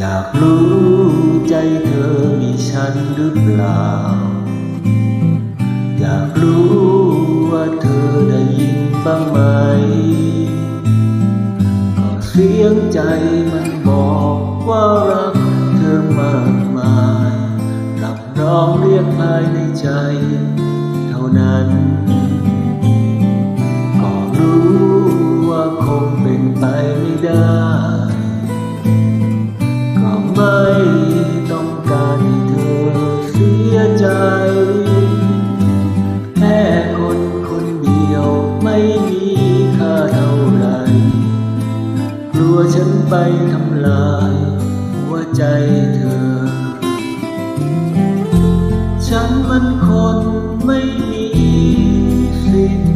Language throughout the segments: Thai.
อยากรู้ใจเธอมีฉันหรือเปล่า อยากรู้ว่าเธอได้ยินบ้างไหม ก็เสียงใจมันบอกว่ารักเธอมากมายรับรองเรียกภายในใจ เท่านั้น ม่มีค่าเท่าไรกลัวฉันไปทำลายหัวใจเธอ ฉันมันคนไม่มีสิทธิ์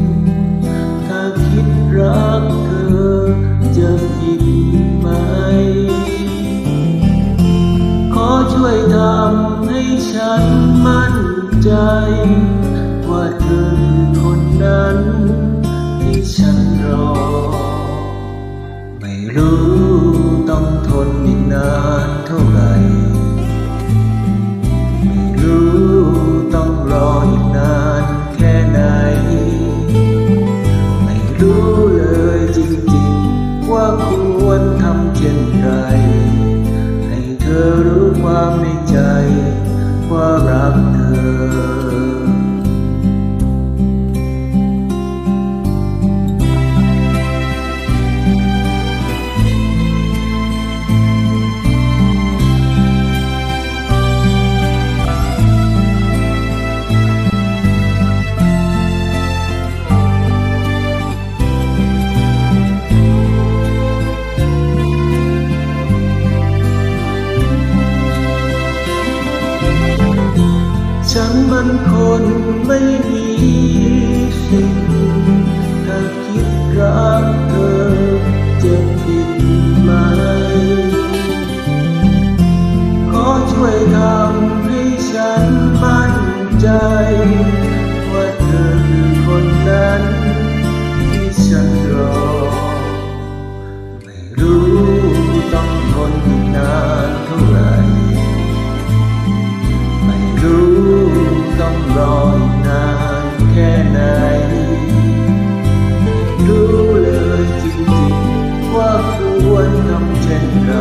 ถ้าคิดรักเธอจะผิดไหม ขอช่วยทำให้ฉันมั่นใจ ว่าเธอคนนั้น รู้ต้องทนอีกนานเท่าไหร่ไม่รู้ต้องรออีกนานแค่ไหน ไม่รู้เลยจริงๆ ว่าควรทำเช่นไร ให้เธอรู้ความในใจ ว่ารักเธอ ฉันมันคนไม่มีสิท รออีกนานแค่ไหน รู้เลยจริงๆว่าควรทำเช่นไร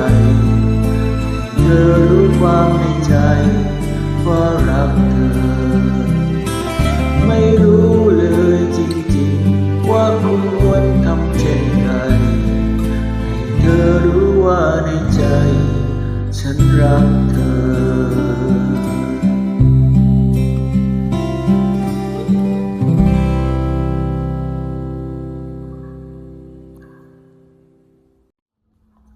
เธอรู้ความในใจว่ารักเธอ ไม่รู้เลยจริงๆว่าควรทำเช่นไร ให้เธอรู้ว่าในใจ ฉันรักเธอ